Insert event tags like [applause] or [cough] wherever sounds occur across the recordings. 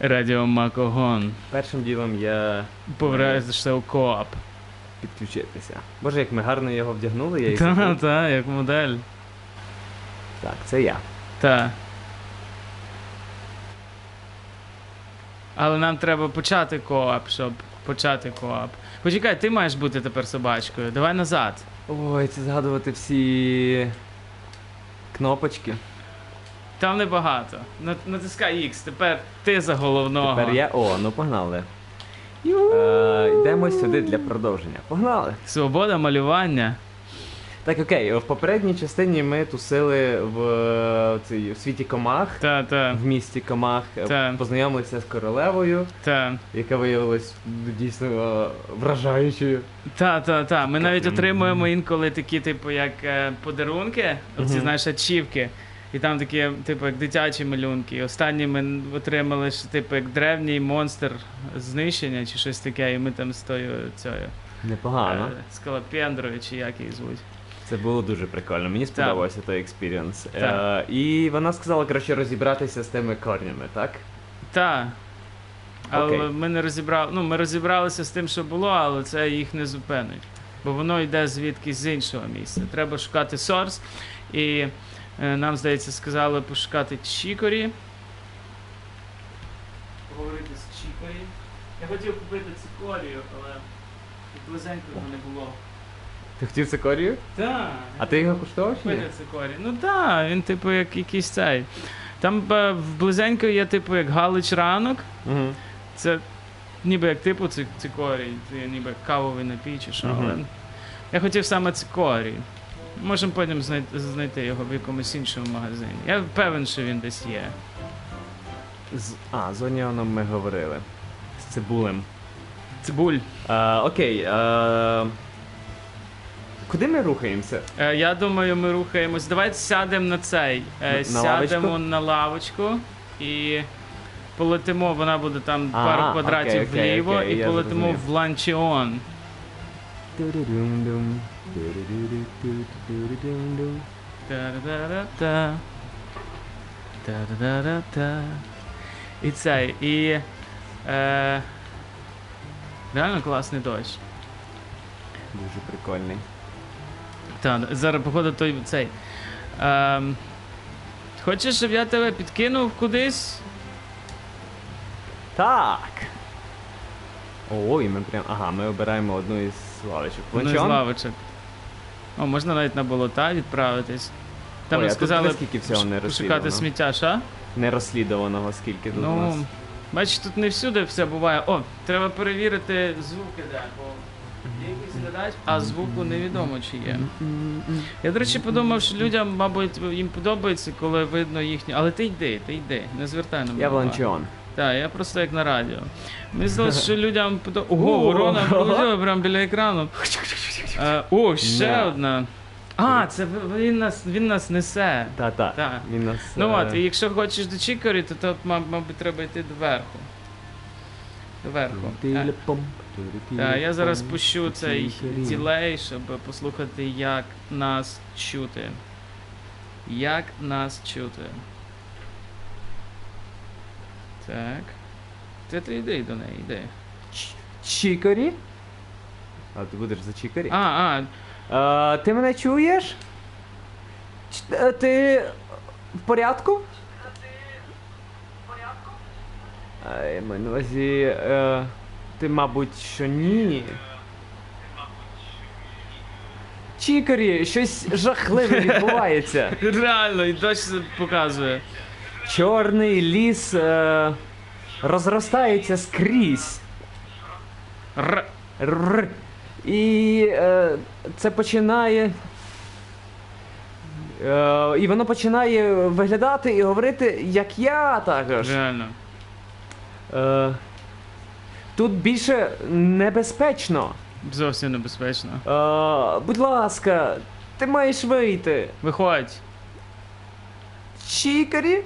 Радіо Макогон. Першим ділом я Повертаєшся у коап. підключитися. Боже, як ми гарно його вдягнули, я і Та, забув. та, як модель. Так, це я. Та. Але нам треба почати коап, щоб почати коап. Почекай, ти маєш бути тепер собачкою. Давай назад. Ой, це згадувати всі кнопочки. Там небагато. Натискай X, тепер ти за головного. Тепер я. О, ну погнали. Е, йдемо сюди для продовження. Погнали. Свобода малювання. Так, окей, в попередній частині ми тусили в, е, цій, в світі комах, Та, та, в місті комах, е, Так. познайомилися з королевою, та. яка виявилась дійсно е, вражаючою. Та, та, та. Ми навіть отримуємо інколи такі, типу, як подарунки, оці, знаєш, ачівки. І там такі, типу, як дитячі малюнки. Останні ми отримали, що, типу, як древній монстр знищення чи щось таке, і ми там з тою цією Непогано. е, скалопендрою, чи як її звуть. Це було дуже прикольно. Мені сподобався той експірієнс. Е, і вона сказала, коротше, розібратися з тими корнями, так? Та. Але Окей. ми не розібрали. Ну, ми розібралися з тим, що було, але це їх не зупинить. Бо воно йде звідки з іншого місця. Треба шукати сорс. І нам, здається, сказали пошукати Чікорі. Поговорити з Чікорі. Я хотів купити цикорію, але близенько його не було. Ти хотів цикорію? Так. А ти його куштував чи ні? Купити цикорі. Ну так, він типу як якийсь цей. Там е, близенько є, типу, як Галич ранок. Угу. Це ніби як типу ци- цикорій, це ніби як кавовий напій чи що. Мгм. Але я хотів саме цикорій. Можемо потім знайти, знайти його в якомусь іншому магазині. Я певен, що він десь є. З... А, з Оніоном ми говорили. З цибулем. Цибуль. Е, окей. Е... Куди ми рухаємося? Е, я думаю, ми рухаємось. Давайте сядемо на цей. Е, На- сядемо лавочку? на лавочку і полетимо. Вона буде там А, пару квадратів окей, окей, вліво, окей, і полетимо зрозумів. в ланчіон. Ту-ду-дум-дум, ту-ду-ду-ду-ду-ду-ду-ду. Та-да-да-да-та. Та-да-да-да-та. І цей, і. Е, реально класний дощ. Дуже прикольний. Та, зараз, походу, той цей. Ем, хочеш, щоб я тебе підкинув кудись? Так. О, і ми прям. Ага, ми обираємо одну із лавочок. Одну з лавочок. О, можна навіть на болота відправитись. Там Ой, ми а тут сказали скільки всього не пош- пошукати розслідувано? сміття, що? Нерозслідуваного скільки тут у Ну, нас. бачиш, тут не всюди все буває. О, треба перевірити звуки, де, бо є глядач, а звуку невідомо чи є. Я, до речі, подумав, що людям, мабуть, їм подобається, коли видно їхнє. Але ти йди, ти йди, не звертай на мене. Я в уваги. Так, я просто як на радіо. Мені здалося, що [laughs] людям. Ого, ворона [laughs] полетіла прямо біля екрану. Е, О, ще одна. А, це він нас, він нас несе. Та-та. Так. Він нас. Ну е, от, і якщо хочеш до Чікорі, то тут, мабуть, треба йти доверху. Доверху. Е, Так, я зараз пущу цей ділей, щоб послухати, як нас чути. Як нас чути. Так. Ти ти йди до неї, йди. Чікорі? А ти будеш за Чікорі? А, а, Е, ти мене чуєш? Ч- е, Ти в порядку? А, я маю на увазі, е, ти, мабуть, що ні. Чікорі, щось жахливе відбувається. [laughs] реально, і дощ показує. Чорний ліс е, розростається скрізь. Р. Р. І е, це починає. Е, і воно починає виглядати і говорити, як я також. Реально. Е, тут більше небезпечно. Зовсім небезпечно. Е, будь ласка, ти маєш вийти. Виходь. Чікарі?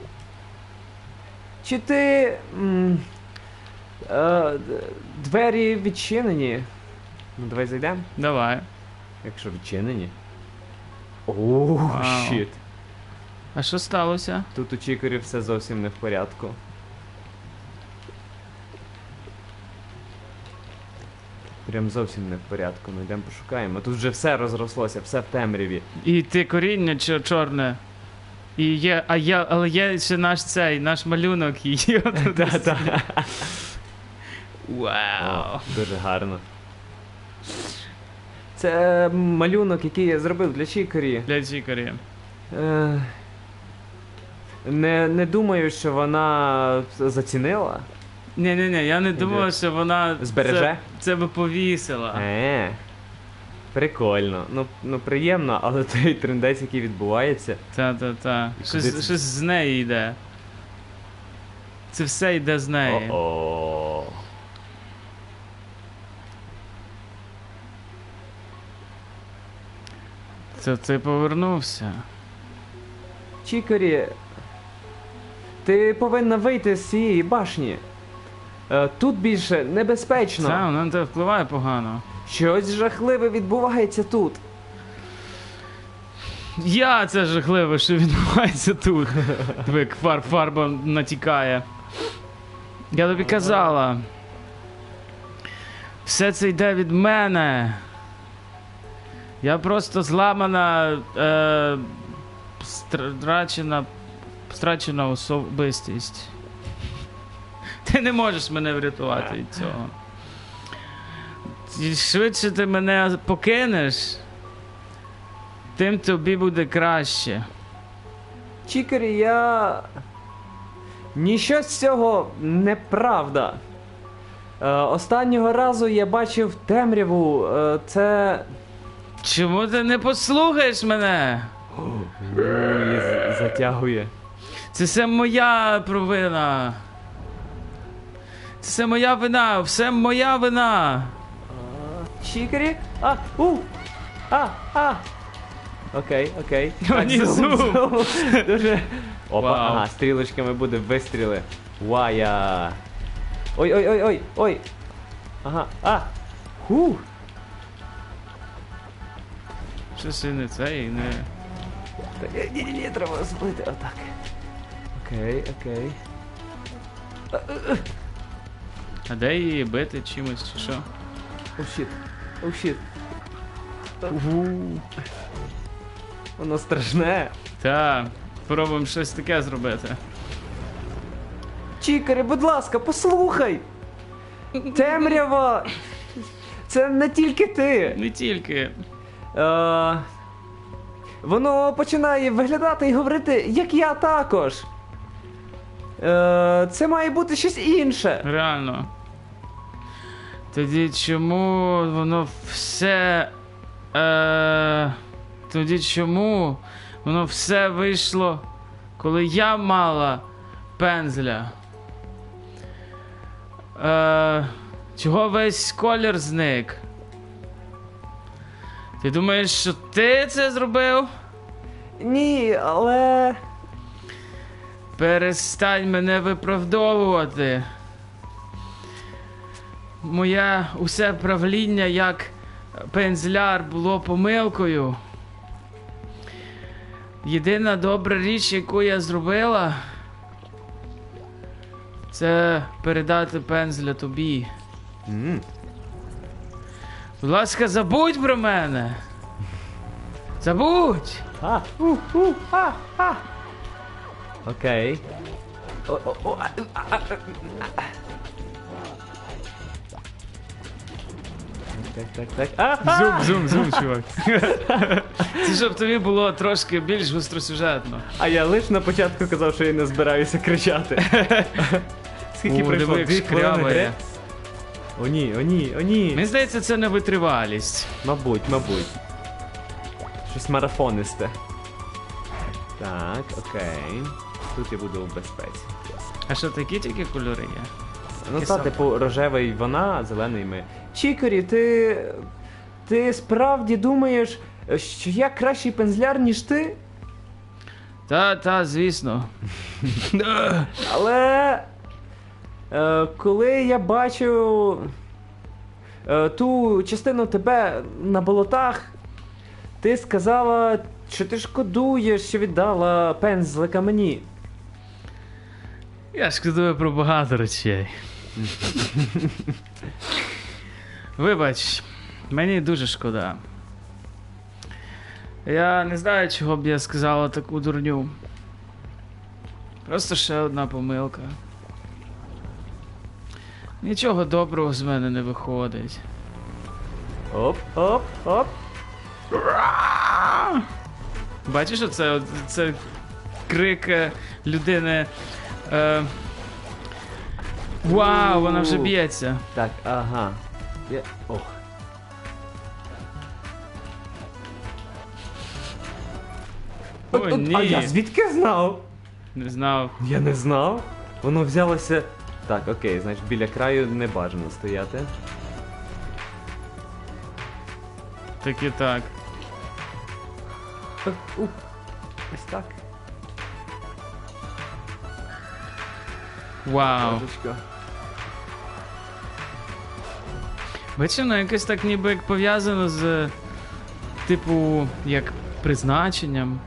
Чи ти. М е двері відчинені? Ну, давай зайдемо. Давай. Якщо відчинені. Ооо, щит. А що сталося? Тут у Чікорі все зовсім не в порядку. Прям зовсім не в порядку. Ми йдемо пошукаємо. Тут вже все розрослося, все в темряві. І ти коріння чи чорне? І є, а я, але є ще наш цей, наш малюнок. [laughs] Та-та. Вау. Дуже гарно. Це малюнок, який я зробив для Чікорі. Для чікарі. Е, Не, не думаю, що вона зацінила. Ні, ні, ні, я не думав, що вона Збереже? це, це би повісила. Е, прикольно. Ну, ну приємно, але [laughs] той трендець, який відбувається. Та, та, та. Щось, щось з неї йде. Це все йде з неї. О-о. Це ти повернувся. Чікорі, ти повинна вийти з цієї башні. Е, Тут більше небезпечно. Це воно на тебе впливає погано. Щось жахливе відбувається тут. Я це жахливе, що відбувається тут. Диви, як фар, фарба натікає. Я тобі казала. Все це йде від мене. Я просто зламана, е, страчена, страчена особистість. Ти не можеш мене врятувати від цього. І Швидше ти мене покинеш, тим тобі буде краще. Чікорі, я. Ніщо з цього неправда. Е, останнього разу я бачив темряву. Е, це. Чому ти не послухаєш мене? З- затягує. Це все моя провина. Це все моя вина, все моя вина. Чікорі? А, у! А, а! Окей, окей. [laughs] Так, зум. зум. Дуже. Опа, Вау. ага, стрілочками буде вистріли. Вая. Ой, ой, ой, ой, ой. Ага, а! Ху! Щось і не це і не. Так, ні, ні, ні, треба збити. Отак. Окей, окей. А де її бити чимось чи що? О, щит. О, щит. Воно страшне. Та, спробуємо щось таке зробити. Чікаре, будь ласка, послухай! Темрява! Це не тільки ти. Не тільки. Е, воно починає виглядати і говорити, як я також. Е, це має бути щось інше. Реально. Тоді чому воно все. Е, тоді чому воно все вийшло, коли я мала пензля? Е, чого весь колір зник? Ти думаєш, що ти це зробив? Ні, але. Перестань мене виправдовувати. Моє усе правління як пензляр було помилкою. Єдина добра річ, яку я зробила, це передати пензля тобі. М, Будь ласка, забудь про мене. Забудь! А, у, у, а, а. Окей. О, о, о, а, а, а, а. Так, так, так. Зум, зум, зум, чувак. [laughs] Це щоб тобі було трошки більш гостросюжетно. А я лише на початку казав, що я не збираюся кричати. [laughs] Скільки О, пройшло? диви, як Дві хвилини шкрябає. О ні, о ні, о ні. Мені здається, це не витривалість. Мабуть, мабуть. Щось марафонисте. Так, окей. Тут я буду в безпеці. А що такі тільки кольори є? Ну Таке та, саме. типу, рожевий вона, зелений ми. Чікорі, ти. Ти справді думаєш, що я кращий пензляр, ніж ти? Та, та, звісно. [laughs] Але. Е, коли я бачу е, ту частину тебе на болотах, ти сказала, що ти шкодуєш, що віддала пензлика мені. Я шкодую про багато речей. [laughs] Вибач, мені дуже шкода. Я не знаю, чого б я сказала таку дурню. Просто ще одна помилка. Нічого доброго з мене не виходить. Оп, оп, оп. Бачиш, оце це крик е, людини. Е... Вау, вона вже б'ється. Так, ага. Я... Ох. О, От- от- ні. А я звідки знав? Не знав. Я не знав. Воно взялося. Так, окей, значить біля краю не бажано стояти. Так і так. Так, у, Ось так. Вау. Ложечко. Бачиш, воно якось так ніби як пов'язано з, типу, як призначенням,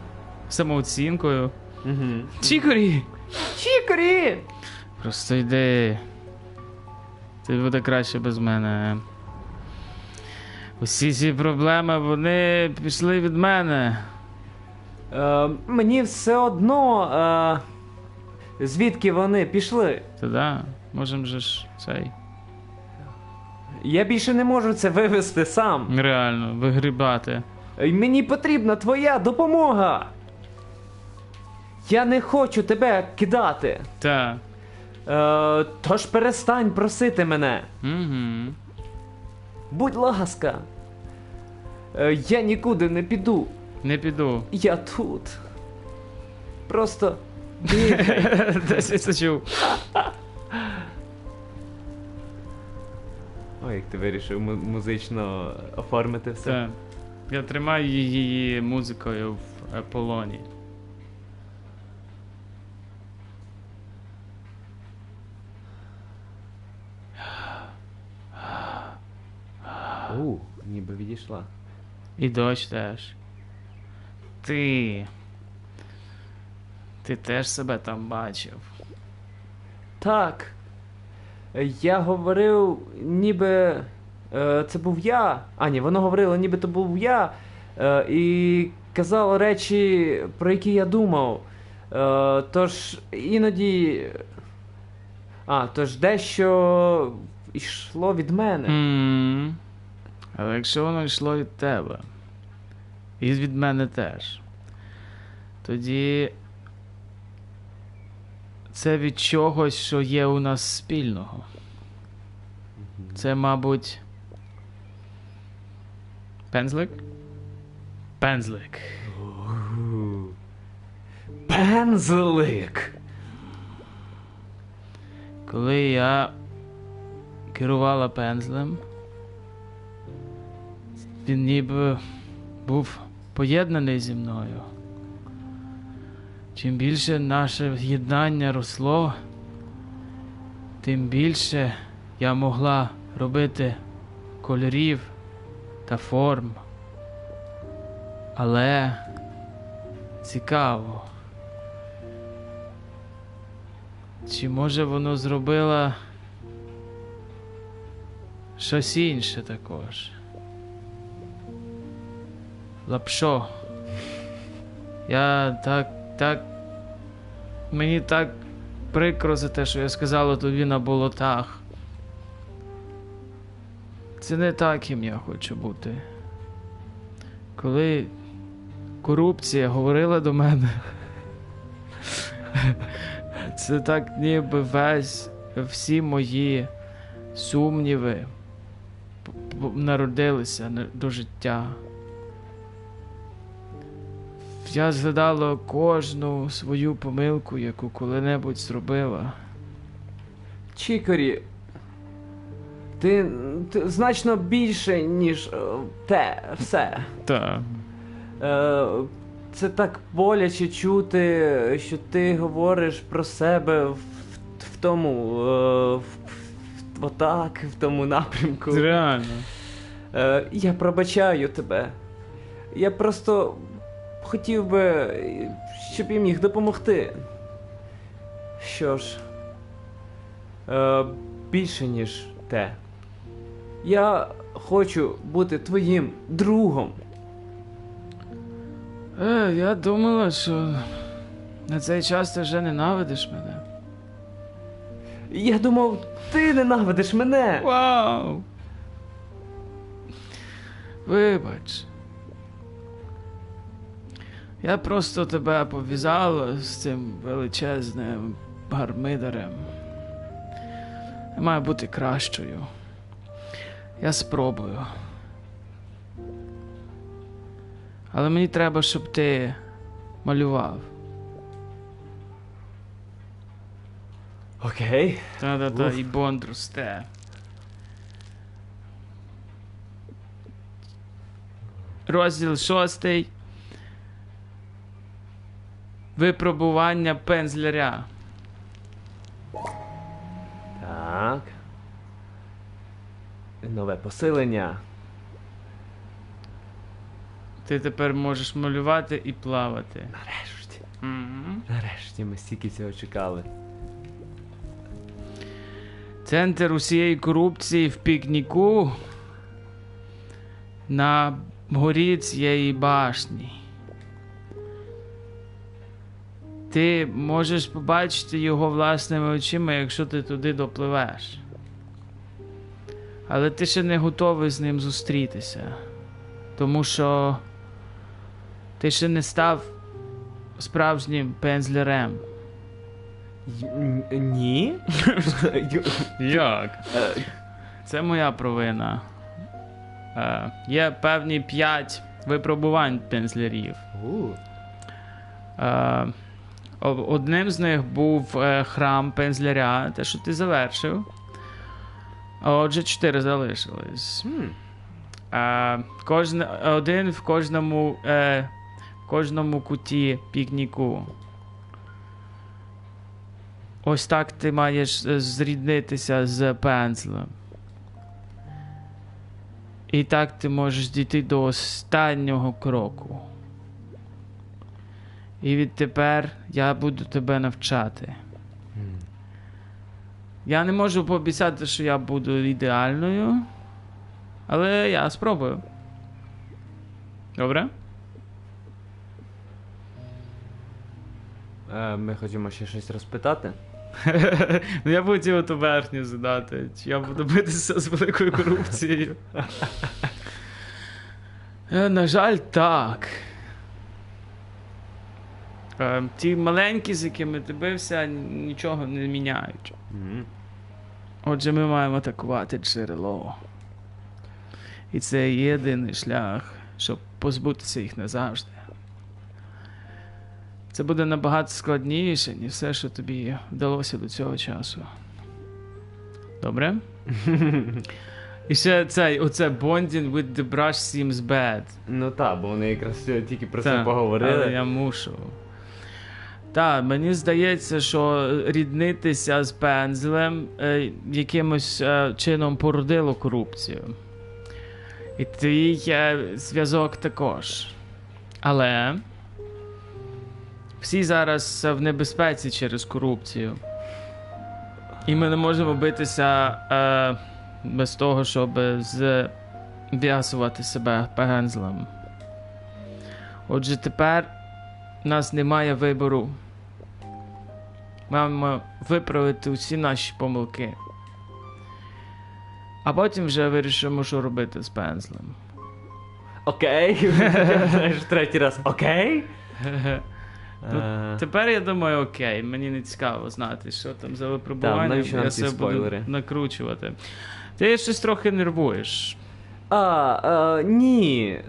самооцінкою. Угу. Чікорі! Чікорі! Просто йди. Це буде краще без мене. Усі ці проблеми, вони пішли від мене. Е, мені все одно. Е, звідки вони пішли? Та да, можем же ж цей. Я більше не можу це вивести сам. Реально, вигрібати. Мені потрібна твоя допомога. Я не хочу тебе кидати. Та. Е, тож перестань просити мене. Угу. Будь ласка. Е, я нікуди не піду. Не піду. Я тут. Просто. [laughs] Десь я це чув. Ой, як ти вирішив му- музично оформити все. Та. Я тримаю її музикою в полоні. У, ніби відійшла. І дощ теж. Ти. Ти теж себе там бачив. Так. Я говорив, ніби е, це був я. А, ні, воно говорило, ніби то був я. Е, і казало речі, про які я думав. Е, тож іноді. А, тож дещо йшло від мене. м Але якщо воно йшло від тебе, і від мене теж, тоді це від чогось, що є у нас спільного. Це, мабуть. Пензлик? Пензлик. Пензлик. Коли я керувала пензлем, він ніби був поєднаний зі мною. Чим більше наше єднання росло, тим більше я могла робити кольорів та форм. Але цікаво. Чи може воно зробило щось інше також? Лапшо. Я так, так. Мені так прикро за те, що я сказала тобі на болотах. Це не таким я хочу бути. Коли корупція говорила до мене. [laughs] Це так ніби весь всі мої сумніви народилися до життя. Я згадала кожну свою помилку, яку коли-небудь зробила. Чікорі, ти, ти значно більше, ніж е, те все. Так. Е, це так боляче чути, що ти говориш про себе в, в тому. Е, в, в, отак, в тому напрямку. Реально. Е, я пробачаю тебе. Я просто хотів би, щоб я міг допомогти. Що ж, е, більше, ніж те. Я хочу бути твоїм другом. Е, я думала, що на цей час ти вже ненавидиш мене. Я думав, ти ненавидиш мене. Вау! Вибач. Я просто тебе пов'язала з цим величезним гармидарем. Я маю бути кращою. Я спробую. Але мені треба, щоб ти малював. Окей. Та-та-та, і бонд росте. Розділ шостий. Випробування пензляря. Так. Нове посилення. Ти тепер можеш малювати і плавати. Нарешті. Мгм. Нарешті ми стільки цього чекали. Центр усієї корупції в пікніку на горі цієї башні. Ти можеш побачити його власними очима, якщо ти туди допливеш. Але ти ще не готовий з ним зустрітися. Тому що ти ще не став справжнім пензлярем. Ні? [laughs] Як? Це моя провина. Е, є певні п'ять випробувань пензлярів. у, Е, одним з них був е, храм пензляря, те, що ти завершив. Отже, чотири залишились. Е, кожен, один в кожному, е, в кожному куті пікніку. Ось так ти маєш е, зріднитися з пензлем. І так ти можеш дійти до останнього кроку. І відтепер я буду тебе навчати. Я не можу пообіцяти, що я буду ідеальною, але я спробую. Добре? Е, Ми хочемо ще щось розпитати. [laughs] ну я б хотів ту верхню задати. Чи я буду битися з великою корупцією? [laughs] Е, На жаль, так. Е, Ті маленькі, з якими ти бився, нічого не міняють. Отже, ми маємо атакувати джерело. І це єдиний шлях, щоб позбутися їх назавжди. Це буде набагато складніше, ніж все, що тобі вдалося до цього часу. Добре? [laughs] І ще цей, оце bonding with the brush seems bad. Ну так, бо вони якраз тільки про це поговорили. Але я мушу. Так, мені здається, що ріднитися з пензлем е, якимось е, чином породило корупцію. І твій е, зв'язок також. Але всі зараз в небезпеці через корупцію. І ми не можемо битися е, без того, щоб зв'язувати себе пензлем. Отже, тепер у нас немає вибору. Маємо виправити усі наші помилки. А потім вже вирішимо, що робити з пензлем. Окей. Знаєш, третій раз. Окей. [laughs] Ну, Е, Тепер я думаю, окей, мені не цікаво знати, що там за випробування. нам я себе буду накручувати. Ти щось трохи нервуєш. А, е, ні.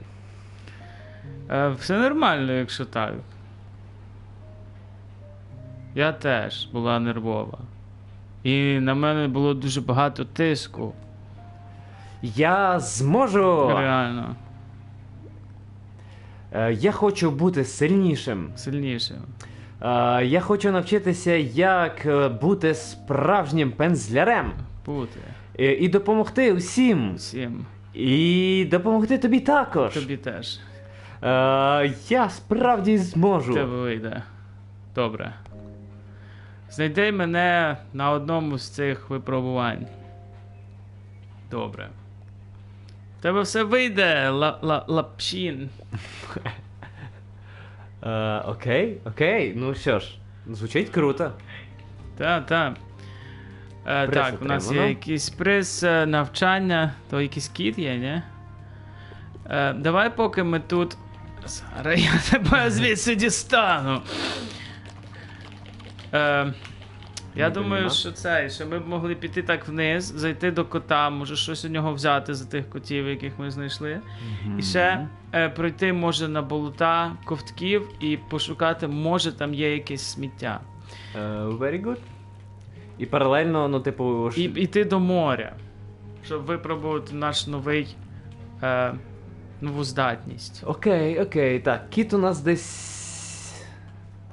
Е, все нормально, якщо так. Я теж була нервова. І на мене було дуже багато тиску. Я зможу. Реально. Е, Я хочу бути сильнішим. Сильніше. Е, Я хочу навчитися, як е, бути справжнім пензлярем. Бути. Е, І допомогти усім. Всім. І допомогти тобі також. Тобі теж. Е, Я справді зможу. Тебе вийде. Добре. Знайди мене на одному з цих випробувань. Добре. тебе все вийде, ла, ла, лапшін. Е, окей, окей, ну що ж, звучить круто. Та, та. Е, Приз так, у нас є отримано. якийсь приз е, навчання, то якийсь кіт є, ні? Е, давай, поки ми тут. Зараз я тебе звідси дістану. Е, я Не думаю, що це, що ми б могли піти так вниз, зайти до кота, може щось у нього взяти за тих котів, яких ми знайшли. І ще е, пройти може на болота ковтків і пошукати, може там є якесь сміття. Е, very good. І паралельно, ну, типу, І йти до моря, щоб випробувати наш новий е, нову здатність. Окей, окей, так. Кіт у нас десь.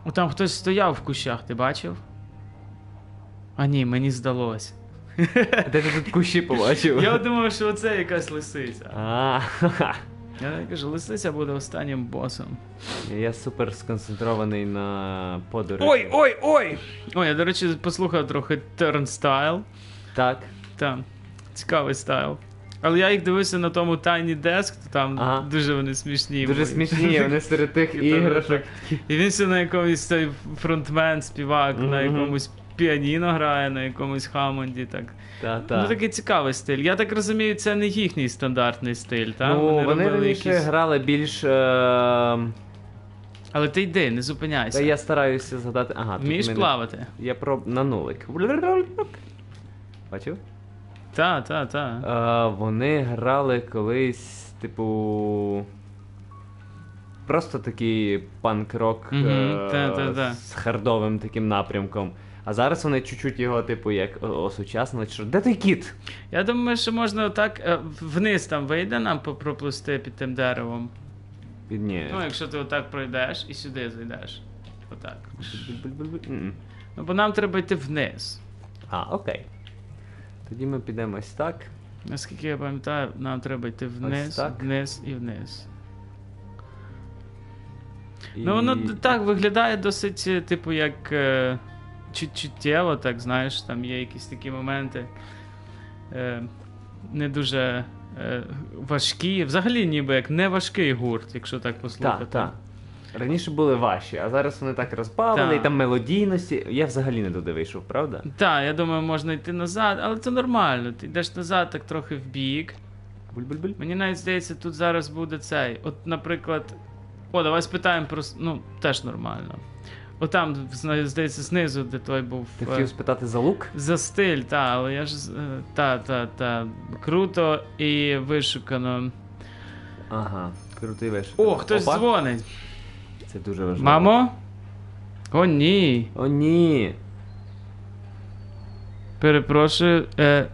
О, там хтось стояв в кущах, ти бачив? А ні, мені здалось. Де ти тут кущі побачив? Я думав, що це якась лисиця. А, ха-ха. Я кажу, лисиця буде останнім босом. Я супер сконцентрований на подорожі. Ой, ой, ой! Ой, я, до речі, послухав трохи Turnstile. Так. Там, цікавий стайл. Але я їх дивився на тому Tiny Desk, то там Ага. дуже вони смішні. Дуже були. смішні, вони серед тих [laughs] іграшок. І він ще на якомусь той фронтмен, співак, на якомусь піаніно грає, на якомусь хамонді. Так. Та, Ну такий цікавий стиль. Я так розумію, це не їхній стандартний стиль, так? Ну, вони, робили раніше якісь- грали більш. Е... Але ти йди, не зупиняйся. Та я стараюся згадати. Ага, Вмієш мене- плавати? Я про на нулик. Бачив? Та, та, та. Е, вони грали колись, типу. Просто такий панк-рок Мгм, е, та-та-та. з хардовим таким напрямком. А зараз вони чуть-чуть його, типу, як осучаснили. Що? Де той кіт? Я думаю, що можна так е, вниз там вийде нам проплисти під тим деревом. Під ні. Ну, якщо ти отак пройдеш і сюди зайдеш. Отак. Ну, бо нам треба йти вниз. А, окей. Тоді ми підемо ось так. Наскільки я пам'ятаю, нам треба йти вниз, вниз і вниз. І... Ну, воно так виглядає досить, е, типу, як е, чуттєво, так знаєш, там є якісь такі моменти. Е, не дуже е, важкі. Взагалі, ніби як не важкий гурт, якщо так послухати. Так, так. Раніше були важчі, а зараз вони так розбавлені, Так. і там мелодійності. Я взагалі не туди вийшов, правда? Так, я думаю, можна йти назад, але це нормально. Ти йдеш назад, так трохи в бік. Буль-буль-буль. Мені навіть здається, тут зараз буде цей. От, наприклад. О, давай спитаємо про. Ну, теж нормально. Отам, здається, знизу, де той був. Ти е, хотів спитати за лук? За стиль, та, але я ж. е, Та, та, та. Круто і вишукано. Ага, крутий виш. О, хтось Опа. дзвонить. Це дуже важливо. Мамо? О, ні. О, ні. Перепрошую. Е,